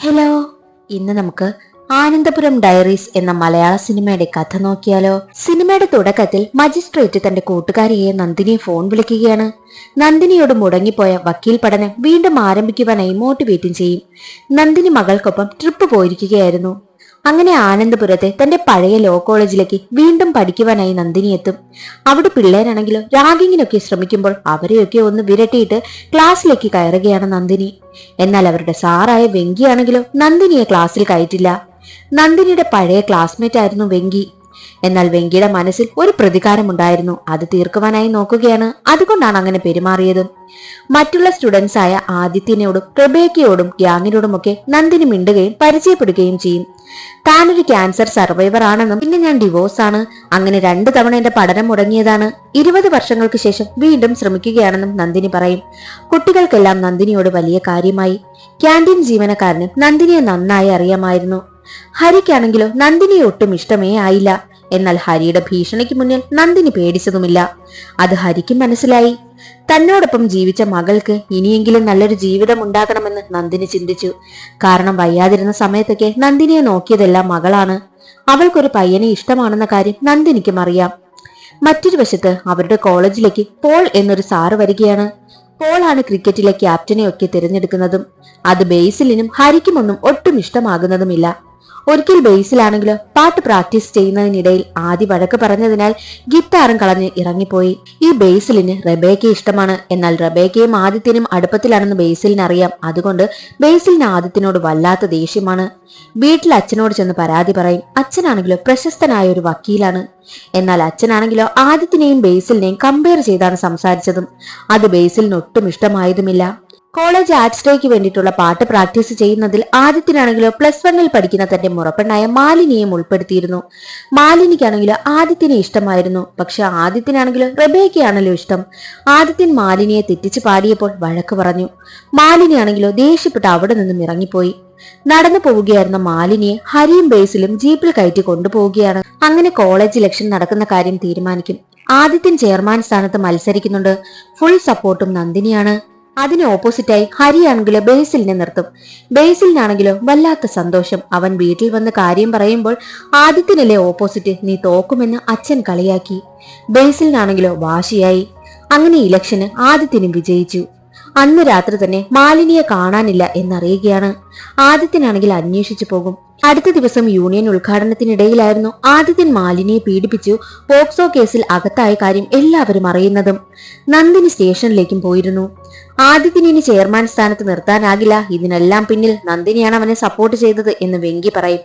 Hello ഇന്ന് നമുക്ക് Anandapuram diaries എന്ന മലയാള സിനിമയുടെ കഥ നോക്കിയാലോ. സിനിമയുടെ തുടക്കത്തിൽ മജിസ്ട്രേറ്റ് തന്റെ കൂട്ടുകാരിയെ നന്ദിനിയെ ഫോൺ വിളിക്കുകയാണ്. നന്ദിനിയോട് മുടങ്ങിപ്പോയ വക്കീൽ പഠനം വീണ്ടും ആരംഭിക്കുവാനായി മോട്ടിവേറ്റും ചെയ്യും. നന്ദിനി മകൾക്കൊപ്പം ട്രിപ്പ് പോയിരിക്കുകയായിരുന്നു. അങ്ങനെ ആനന്ദപുരത്തെ തന്റെ പഴയ ലോ കോളേജിലേക്ക് വീണ്ടും പഠിക്കുവാനായി നന്ദിനി എത്തും. അവിടെ പിള്ളേരാണെങ്കിലോ റാഗിങ്ങിനൊക്കെ ശ്രമിക്കുമ്പോൾ അവരെയൊക്കെ ഒന്ന് വിരട്ടിയിട്ട് ക്ലാസ്സിലേക്ക് കയറുകയാണ് നന്ദിനി. എന്നാൽ അവരുടെ സാറായ വെങ്കിയാണെങ്കിലോ നന്ദിനിയെ ക്ലാസ്സിൽ കയറ്റില്ല. നന്ദിനിയുടെ പഴയ ക്ലാസ്മേറ്റ് ആയിരുന്നു വെങ്കി. എന്നാൽ വെങ്കിയുടെ മനസ്സിൽ ഒരു പ്രതികാരമുണ്ടായിരുന്നു. അത് തീർക്കുവാനായി നോക്കുകയാണ്. അതുകൊണ്ടാണ് അങ്ങനെ പെരുമാറിയത്. മറ്റുള്ള സ്റ്റുഡൻസ് ആയ ആദിത്യനോടും പ്രബേക്കയോടും ഗ്യാങ്ങിനോടുമൊക്കെ നന്ദിനി മിണ്ടുകയും പരിചയപ്പെടുകയും ചെയ്യും. താനൊരു ക്യാൻസർ സർവൈവർ ആണെന്നും പിന്നെ ഞാൻ ഡിവോഴ്സ് ആണ്. അങ്ങനെ രണ്ടു തവണ എന്റെ പഠനം മുടങ്ങിയതാണ്. ഇരുപത് വർഷങ്ങൾക്ക് ശേഷം വീണ്ടും ശ്രമിക്കുകയാണെന്നും നന്ദിനി പറയും. കുട്ടികൾക്കെല്ലാം നന്ദിനിയോട് വലിയ കാര്യമായി. ക്യാന്റീൻ ജീവനക്കാരന് നന്ദിനിയെ നന്നായി അറിയാമായിരുന്നു. ഹരിക്കാണെങ്കിലോ നന്ദിനിയെ ഒട്ടും ഇഷ്ടമേ ആയില്ല. എന്നാൽ ഹരിയുടെ ഭീഷണിക്ക് മുന്നിൽ നന്ദിനി പേടിച്ചതുമില്ല. അത് ഹരിക്ക് മനസ്സിലായി. തന്നോടൊപ്പം ജീവിച്ച മകൾക്ക് ഇനിയെങ്കിലും നല്ലൊരു ജീവിതം ഉണ്ടാകണമെന്ന് നന്ദിനി ചിന്തിച്ചു. കാരണം വയ്യാതിരുന്ന സമയത്തൊക്കെ നന്ദിനിയെ നോക്കിയതെല്ലാം മകളാണ്. അവൾക്കൊരു പയ്യനെ ഇഷ്ടമാണെന്ന കാര്യം നന്ദിനിക്കും അറിയാം. മറ്റൊരു വശത്ത് അവരുടെ കോളേജിലേക്ക് പോൾ എന്നൊരു സാറ് വരികയാണ്. പോളാണ് ക്രിക്കറ്റിലെ ക്യാപ്റ്റനെ ഒക്കെ തിരഞ്ഞെടുക്കുന്നതും അത് ബേസിലിനും ഹരിക്കുമൊന്നും ഒട്ടും ഇഷ്ടമാകുന്നതുമില്ല. ഒരിക്കൽ ബേസിലാണെങ്കിലോ പാട്ട് പ്രാക്ടീസ് ചെയ്യുന്നതിനിടയിൽ ആദ്യ വഴക്ക് പറഞ്ഞതിനാൽ ഗിറ്റാറും കളഞ്ഞ് ഇറങ്ങിപ്പോയി. ഈ ബേസിലിന് റബേക്കയെ ഇഷ്ടമാണ്. എന്നാൽ റബേക്കയും ആദിത്യനും അടുപ്പത്തിലാണെന്ന് ബേസിലിന് അറിയാം അതുകൊണ്ട് ബേസിലിന് ആദിത്യനോട് വല്ലാത്ത ദേഷ്യമാണ്. വീട്ടിൽ അച്ഛനോട് ചെന്ന് പരാതി പറയും അച്ഛനാണെങ്കിലോ പ്രശസ്തനായ ഒരു വക്കീലാണ്. എന്നാൽ അച്ഛനാണെങ്കിലോ ആദിത്യനെയും ബേസിലിനെയും കമ്പയർ ചെയ്താണ് സംസാരിച്ചതും. അത് ബേസിലിന് ഒട്ടും ഇഷ്ടമായതുമില്ല. കോളേജ് ആർട്സ് ഡേക്ക് വേണ്ടിയിട്ടുള്ള പാട്ട് പ്രാക്ടീസ് ചെയ്യുന്നതിൽ ആദിത്യനാണെങ്കിലോ പ്ലസ് വണ്ണിൽ പഠിക്കുന്ന തന്റെ മുറപ്പെണ്ണായ മാലിനിയെയും ഉൾപ്പെടുത്തിയിരുന്നു. മാലിനിക്കാണെങ്കിലോ ആദിത്യനെ ഇഷ്ടമായിരുന്നു. പക്ഷെ ആദിത്യനാണെങ്കിലോ റബേക്കയാണല്ലോ ഇഷ്ടം. ആദിത്യൻ മാലിനിയെ തെറ്റിച്ച് പാടിയപ്പോൾ വഴക്ക് പറഞ്ഞു. മാലിനിയാണെങ്കിലോ ദേഷ്യപ്പെട്ട് അവിടെ നിന്നും ഇറങ്ങിപ്പോയി. നടന്നു പോവുകയായിരുന്ന മാലിനിയെ ഹരിയും ബേസിലും ജീപ്പിൽ കയറ്റി കൊണ്ടുപോവുകയാണ്. അങ്ങനെ കോളേജ് ഇലക്ഷൻ നടക്കുന്ന കാര്യം തീരുമാനിക്കും. ആദിത്യൻ ചെയർമാൻ സ്ഥാനത്ത് മത്സരിക്കുന്നുണ്ട്. ഫുൾ സപ്പോർട്ടും നന്ദിനിയാണ്. അതിന് ഓപ്പോസിറ്റായി ഹരിയാണെങ്കിലോ ബേസിലിനെ നിർത്തും. ബേസിലിനാണെങ്കിലോ വല്ലാത്ത സന്തോഷം. അവൻ വീട്ടിൽ വന്ന് കാര്യം പറയുമ്പോൾ ആദിത്യനല്ലേ ഓപ്പോസിറ്റ് നീ തോക്കുമെന്ന് അച്ഛൻ കളിയാക്കി. ബേസിലിനാണെങ്കിലോ വാശിയായി. അങ്ങനെ ഇലക്ഷന് ആദിത്യനും വിജയിച്ചു. അന്ന് രാത്രി തന്നെ മാലിനിയെ കാണാനില്ല എന്നറിയുകയാണ്. ആദിത്യനാണെങ്കിൽ അന്വേഷിച്ചു പോകും. അടുത്ത ദിവസം യൂണിയൻ ഉദ്ഘാടനത്തിനിടയിലായിരുന്നു ആദിത്യൻ മാലിനിയെ പീഡിപ്പിച്ചു പോക്സോ കേസിൽ അകത്തായ കാര്യം എല്ലാവരും അറിയുന്നതും. നന്ദിനി സ്റ്റേഷനിലേക്കും പോയിരുന്നു. ആദിത്യന് ഇനി ചെയർമാൻ സ്ഥാനത്ത് നിർത്താനാകില്ല. ഇതിനെല്ലാം പിന്നിൽ നന്ദിനിയാണ് അവനെ സപ്പോർട്ട് ചെയ്തത് എന്ന് വെങ്കി പറയും.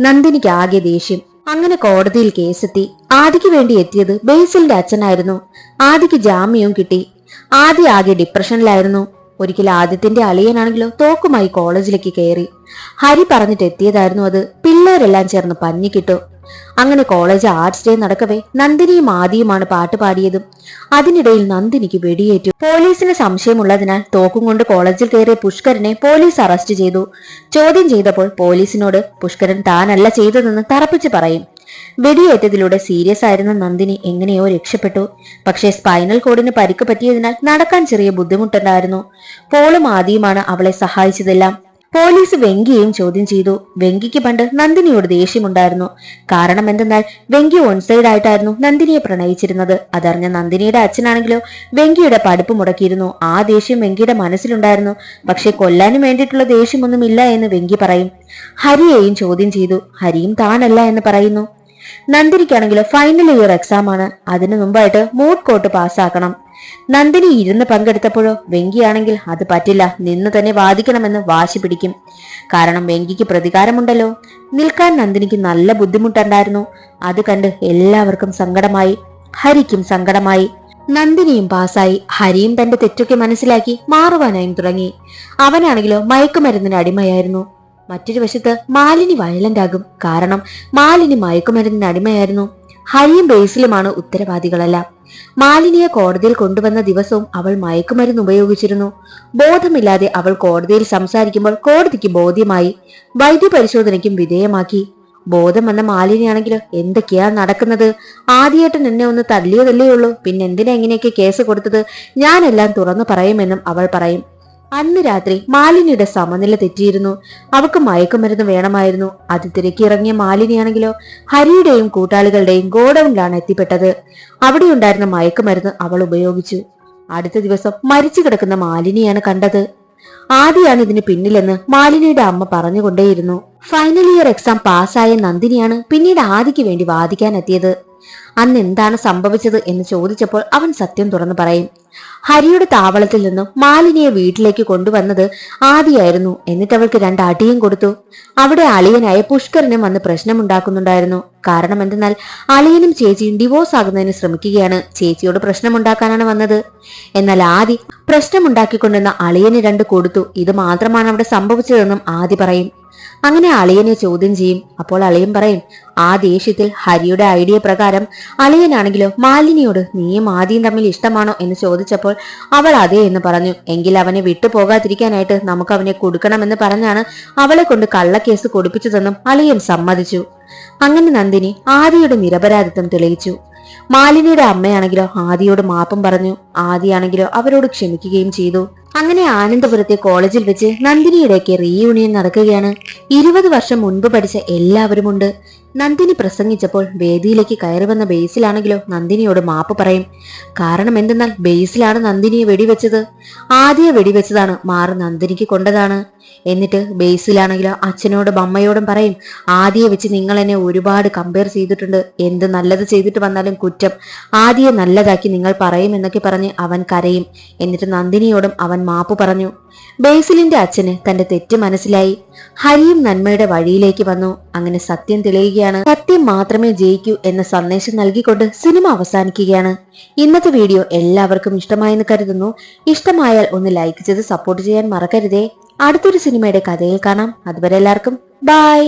നന്ദിനിക്ക് ആകെ ദേഷ്യം. അങ്ങനെ കോടതിയിൽ കേസെത്തി. ആദിക്ക് വേണ്ടി എത്തിയത് ബേസിലിന്റെ അച്ഛനായിരുന്നു. ആദിക്ക് ജാമ്യവും കിട്ടി. ആദ്യ ആകെ ഡിപ്രഷനിലായിരുന്നു. ഒരിക്കൽ ആദ്യത്തിന്റെ അളിയനാണെങ്കിലോ തോക്കുമായി കോളേജിലേക്ക് കയറി. ഹരി പറഞ്ഞിട്ട് എത്തിയതായിരുന്നു അത്. പിള്ളേരെല്ലാം ചേർന്ന് പഞ്ഞിക്കിട്ടു അങ്ങനെ കോളേജ് ആർട്സ് ഡേ നടക്കവേ നന്ദിനിയും ആദിയുമാണ് പാട്ട് പാടിയതും. അതിനിടയിൽ നന്ദിനിക്ക് വെടിയേറ്റു. പോലീസിന് സംശയമുള്ളതിനാൽ തോക്കും കൊണ്ട് കോളേജിൽ കയറിയ പുഷ്കരനെ പോലീസ് അറസ്റ്റ് ചെയ്തു. ചോദ്യം ചെയ്തപ്പോൾ പോലീസിനോട് പുഷ്കരൻ താനല്ല ചെയ്തതെന്ന് തറപ്പിച്ച് പറയും. വെടിയേറ്റതിലൂടെ സീരിയസ് ആയിരുന്ന നന്ദിനി എങ്ങനെയോ രക്ഷപ്പെട്ടു. പക്ഷേ സ്പൈനൽ കോഡിന് പരിക്ക് പറ്റിയതിനാൽ നടക്കാൻ ചെറിയ ബുദ്ധിമുട്ടുണ്ടായിരുന്നു. പോളും ആദിയുമാണ് അവളെ സഹായിച്ചതെല്ലാം. പോലീസ് വെങ്കിയെയും ചോദ്യം ചെയ്തു. വെങ്കിക്ക് പണ്ട് നന്ദിനിയോട് ദേഷ്യമുണ്ടായിരുന്നു. കാരണം എന്തെന്നാൽ വെങ്കി ഓൺസൈഡ് ആയിട്ടായിരുന്നു നന്ദിനിയെ പ്രണയിച്ചിരുന്നത്. അതറിഞ്ഞ നന്ദിനിയുടെ അച്ഛനാണെങ്കിലോ വെങ്കിയുടെ പഠിപ്പ് മുടക്കിയിരുന്നു. ആ ദേഷ്യം വെങ്കിയുടെ മനസ്സിലുണ്ടായിരുന്നു. പക്ഷെ കൊല്ലാനും വേണ്ടിയിട്ടുള്ള ദേഷ്യമൊന്നുമില്ല എന്ന് വെങ്കി പറയും. ഹരിയെയും ചോദ്യം ചെയ്തു. ഹരിയും താനല്ല എന്ന് പറയുന്നു. നന്ദിനിക്കാണെങ്കിലോ ഫൈനൽ ഇയർ എക്സാം ആണ്. അതിനു മുമ്പായിട്ട് മൂഡ് കോട്ട് പാസ്സാക്കണം നന്ദിനി ഇരുന്ന് പങ്കെടുത്തപ്പോഴോ വെങ്കിയാണെങ്കിൽ അത് പറ്റില്ല. നിന്ന് തന്നെ വാദിക്കണമെന്ന് വാശി പിടിക്കും. കാരണം വെങ്കിക്ക് പ്രതികാരമുണ്ടല്ലോ. നിൽക്കാൻ നന്ദിനിക്ക് നല്ല ബുദ്ധിമുട്ടുണ്ടായിരുന്നു. അത് കണ്ട് എല്ലാവർക്കും സങ്കടമായി. ഹരിക്കും സങ്കടമായി. നന്ദിനിയും പാസ്സായി ഹരിയും തന്റെ തെറ്റൊക്കെ മനസ്സിലാക്കി മാറുവാനായും തുടങ്ങി. അവനാണെങ്കിലോ മയക്കുമരുന്നിന് അടിമയായിരുന്നു. മറ്റൊരു വശത്ത് മാലിനി വയലന്റ് ആകും കാരണം മാലിനി മയക്കുമരുന്നിന് അടിമയായിരുന്നു. ഹരിയും ബേസിലുമാണ് ഉത്തരവാദികളെല്ലാം. മാലിനിയെ കോടതിയിൽ കൊണ്ടുവന്ന ദിവസവും അവൾ മയക്കുമരുന്ന് ഉപയോഗിച്ചിരുന്നു. ബോധമില്ലാതെ അവൾ കോടതിയിൽ സംസാരിക്കുമ്പോൾ കോടതിക്ക് ബോധ്യമായി. വൈദ്യ പരിശോധനയ്ക്കും വിധേയമാക്കി. ബോധം വന്ന മാലിനിയാണെങ്കിൽ എന്തൊക്കെയാ നടക്കുന്നത്? ആദ്യമായിട്ട് എന്നെ ഒന്ന് തല്ലിയതല്ലേ ഉള്ളൂ. പിന്നെ എന്തിനാ ഇങ്ങനെയൊക്കെ കേസ് കൊടുത്തത്? ഞാനെല്ലാം തുറന്നു പറയുമെന്നും അവൾ പറയും. അന്ന് രാത്രി മാലിനിയുടെ സമനില തെറ്റിയിരുന്നു. അവൾക്ക് മയക്കുമരുന്ന് വേണമായിരുന്നു. അത് തിരക്കിറങ്ങിയ മാലിനിയാണെങ്കിലോ ഹരിയുടെയും കൂട്ടാളികളുടെയും ഗോഡൌണിലാണ് എത്തിപ്പെട്ടത്. അവിടെ ഉണ്ടായിരുന്ന മയക്കുമരുന്ന് അവൾ ഉപയോഗിച്ചു. അടുത്ത ദിവസം മരിച്ചു കിടക്കുന്ന മാലിനിയാണ് കണ്ടത്. ആദ്യാണ് ഇതിന് പിന്നിലെന്ന് മാലിനിയുടെ അമ്മ പറഞ്ഞുകൊണ്ടേയിരുന്നു. ഫൈനൽ ഇയർ എക്സാം പാസ്സായ നന്ദിനിയാണ് പിന്നീട് ആദിക്ക് വേണ്ടി വാദിക്കാൻ എത്തിയത്. അന്ന് എന്താണ് സംഭവിച്ചത് എന്ന് ചോദിച്ചപ്പോൾ അവൻ സത്യം തുറന്നു പറയും ഹരിയുടെ താവളത്തിൽ നിന്നും മാലിനിയെ വീട്ടിലേക്ക് കൊണ്ടുവന്നത് ആദിയായിരുന്നു. എന്നിട്ട് അവൾക്ക് രണ്ട് അടിയും കൊടുത്തു. അവിടെ അളിയനായ പുഷ്കരനും വന്ന് പ്രശ്നമുണ്ടാക്കുന്നുണ്ടായിരുന്നു. കാരണം എന്തെന്നാൽ അളിയനും ചേച്ചിയും ഡിവോഴ്സ് ആകുന്നതിന് ശ്രമിക്കുകയാണ്. ചേച്ചിയോട് പ്രശ്നമുണ്ടാക്കാനാണ് വന്നത്. എന്നാൽ ആദി പ്രശ്നമുണ്ടാക്കിക്കൊണ്ടിരുന്ന അളിയന് രണ്ട് കൊടുത്തു. ഇത് മാത്രമാണ് അവിടെ സംഭവിച്ചതെന്നും ആദി പറയും. അങ്ങനെ അളിയനെ ചോദ്യം ചെയ്യും. അപ്പോൾ അളിയൻ പറയും ആ ദേഷ്യത്തിൽ ഹരിയുടെ ഐഡിയ പ്രകാരം അളിയനാണെങ്കിലോ മാലിനിയോട് നീയും ആദ്യം തമ്മിൽ ഇഷ്ടമാണോ എന്ന് ചോദിച്ചപ്പോൾ അവൾ അതെ എന്ന് പറഞ്ഞു. എങ്കിൽ അവനെ വിട്ടുപോകാതിരിക്കാനായിട്ട് നമുക്ക് അവനെ കൊടുക്കണമെന്ന് പറഞ്ഞാണ് അവളെ കൊണ്ട് കള്ളക്കേസ് കൊടുപ്പിച്ചതെന്നും അളിയൻ സമ്മതിച്ചു. അങ്ങനെ നന്ദിനി ആദിയുടെ നിരപരാധിത്വം തെളിയിച്ചു. മാലിനിയുടെ അമ്മയാണെങ്കിലോ ആദിയോട് മാപ്പം പറഞ്ഞു. ആദിയാണെങ്കിലോ അവരോട് ക്ഷമിക്കുകയും ചെയ്തു. അങ്ങനെ ആനന്ദപുരത്തെ കോളേജിൽ വെച്ച് നന്ദിനിയുടെയൊക്കെ റീയൂണിയൻ നടക്കുകയാണ്. ഇരുപത് വർഷം മുൻപ് പഠിച്ച എല്ലാവരുമുണ്ട്. നന്ദിനി പ്രസംഗിച്ചപ്പോൾ വേദിയിലേക്ക് കയറി വന്ന ബേസിലാണെങ്കിലോ നന്ദിനിയോട് മാപ്പ് പറയും. കാരണം എന്തെന്നാൽ ബേസിലാണ് നന്ദിനിയെ വെടിവെച്ചത്. ആദ്യ വെടിവെച്ചതാണ് മാറ് നന്ദിനിക്ക് കൊണ്ടതാണ്. എന്നിട്ട് ബേസിലാണെങ്കിലോ അച്ഛനോടും അമ്മയോടും പറയും ആദിയെ വെച്ച് നിങ്ങൾ എന്നെ ഒരുപാട് കമ്പയർ ചെയ്തിട്ടുണ്ട്. എന്ത് നല്ലത് ചെയ്തിട്ട് വന്നാലും കുറ്റം. ആദിയെ നല്ലതാക്കി നിങ്ങൾ പറയും എന്നൊക്കെ പറഞ്ഞ് അവൻ കരയും. എന്നിട്ട് നന്ദിനിയോടും അവൻ മാപ്പ് പറഞ്ഞു. ബേസിലിന്റെ അച്ഛന് തന്റെ തെറ്റ് മനസ്സിലായി. ഹരിയും നന്മയുടെ വഴിയിലേക്ക് വന്നു. അങ്ങനെ സത്യം തെളിയുകയാണ്. സത്യം മാത്രമേ ജയിക്കൂ എന്ന സന്ദേശം നൽകിക്കൊണ്ട് സിനിമ അവസാനിക്കുകയാണ്. ഇന്നത്തെ വീഡിയോ എല്ലാവർക്കും ഇഷ്ടമായെന്ന് കരുതുന്നു. ഇഷ്ടമായാൽ ഒന്ന് ലൈക്ക് ചെയ്ത് സപ്പോർട്ട് ചെയ്യാൻ മറക്കരുതേ. അടുത്തൊരു സിനിമയുടെ കഥയിൽ കാണാം. അതുവരെ എല്ലാവർക്കും ബൈ